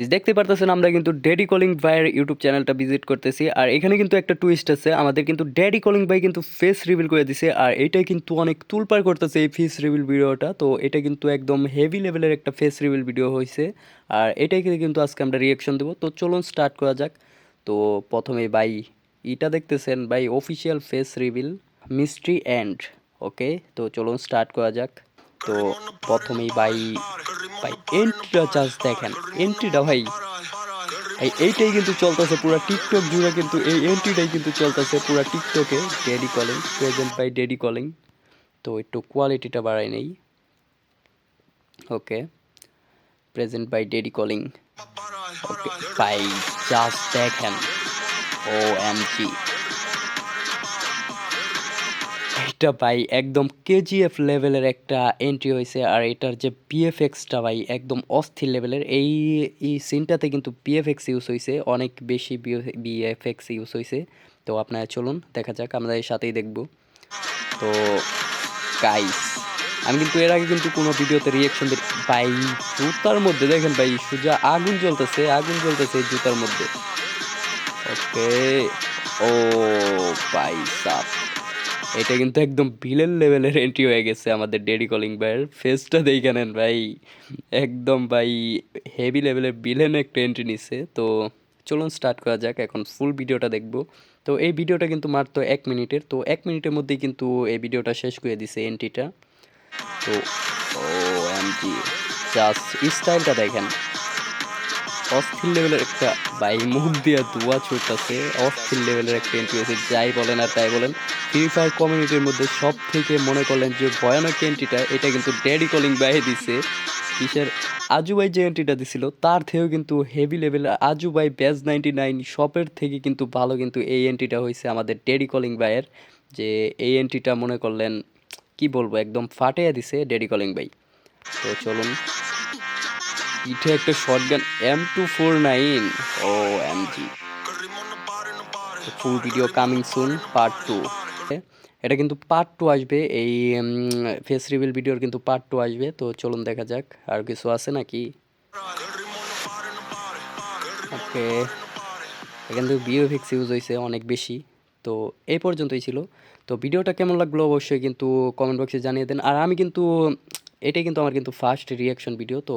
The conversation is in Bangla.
দেখতে পারতেছেন, আমরা কিন্তু ড্যাডি কলিং ভাইয়ের ইউটিউব চ্যানেলটা ভিজিট করতেছি। আর এখানে কিন্তু একটা টুইস্ট আছে, আমাদের কিন্তু ড্যাডি কলিং ভাই কিন্তু ফেস রিভিল করে দিছে, আর এটাই কিন্তু অনেক তুলপার করতেছে এই ফেস রিভিল ভিডিওটা তো এটা কিন্তু একদম হেভি লেভেলের একটা ফেস রিভিল ভিডিও হয়েছে আর এটাই কিন্তু আজকে আমরা রিয়াকশন দেবো। তো চলুন স্টার্ট করা যাক। তো প্রথমে ভাই, এটা দেখতেছেন ভাই official face reveal mystery and okay তো চলুন স্টার্ট করা যাক। তো প্রথমেই ভাই ভাই এন্ট্রিটা চার্জ দেখেন। এন্ট্রিটা ভাই এই এইটাই কিন্তু চলতেছে পুরো টিকটক জুড়ে কিন্তু, এই এন্ট্রিটাই কিন্তু চলতেছে পুরো টিকটকে daddy calling present by daddy calling তো একটু কোয়ালিটিটা বাড়াই নেই। Okay present by daddy calling okay ভাই জাস্ট দেখেন। ও এম জি এটা ভাই, একদম কেজিএফ লেভেলের একটা এন্ট্রি হয়েছে, আর এটার যে পিএফএক্সটা ভাই, একদম অস্থির লেভেলের এই এই সিনটাতে কিন্তু পিএফএক্স ইউজ হয়েছে অনেক বেশি বিএফএক্স ইউজ হয়েছে তো আপনারা চলুন, দেখা যাক, আমরা এর সাথেই দেখব। তো গাইস আমি কিন্তু এর আগে কিন্তু কোনো ভিডিওতে রিয়াকশন দিই ভাই, জুতার মধ্যে, দেখেন ভাই, সোজা আগুন জ্বলতেছে আগুন জ্বলতেছে জুতার মধ্যে। ওকে ও ভাই, সাপ। এটা কিন্তু একদম ভিলেন লেভেলের এন্ট্রি হয়ে গেছে আমাদের ডেডি কলিং ভাইয়ের। ফেসটা দেখে নেন ভাই। একদম ভাই হেভি লেভেলের ভিলেন একটা এন্ট্রি নিছে। তো চলুন স্টার্ট করা যাক, এখন ফুল ভিডিওটা দেখব। তো এই ভিডিওটা কিন্তু মাত্র এক মিনিটের। তো এক মিনিটের মধ্যেই কিন্তু এই ভিডিওটা শেষ করে দিছে এন্ট্রিটা তো ও এম জি জাস্ট স্টাইলটা দেখেন। অস্থির লেভেলের একটা বাই মুখ দিয়ে ধোয়া ছুটতেছে, অস্থির লেভেলের একটা এন্ট্রি হয়েছে যাই বলেন আর তাই বলেন। ফ্রি ফায়ার কমিউনিটির মধ্যে সব থেকে মনে করলেন যে ভয়ানক এন্ট্রিটা এটা কিন্তু ড্যাডি কলিং বাইরে দিছে। কিসের আজু ভাই যে এন্ট্রিটা দিছিল, তার থেকেও কিন্তু হেভি লেভেল আজু ভাই ব্যাজ নাইনটি নাইন শপের থেকে কিন্তু ভালো কিন্তু এই এন্ট্রিটা হয়েছে আমাদের ডেডি কলিং বাইয়ের যে এই এন্ট্রিটা মনে করলেন, কি বলব, একদম ফাটিয়ে দিছে ডেডি কলিং বাই তো চলুন পিঠে একটা shotgun M two four nine ও M G full video coming soon part two এটা কিন্তু পার্ট টু আসবে, এই ফেস রিভিল ভিডিওর কিন্তু পার্ট টু আসবে, তো চলুন দেখা যাক, আর কিছু আছে নাকি? ওকে, এখান থেকে বিওভিক্স ইউজ হয়েছে অনেক বেশি, তো এই পর্যন্তই ছিল। তো ভিডিওটা কেমন লাগল অবশ্যই কিন্তু কমেন্ট বক্সে জানিয়ে দেন। আর আমি কিন্তু, এটাই কিন্তু আমার কিন্তু ফার্স্ট রিয়াকশন ভিডিও তো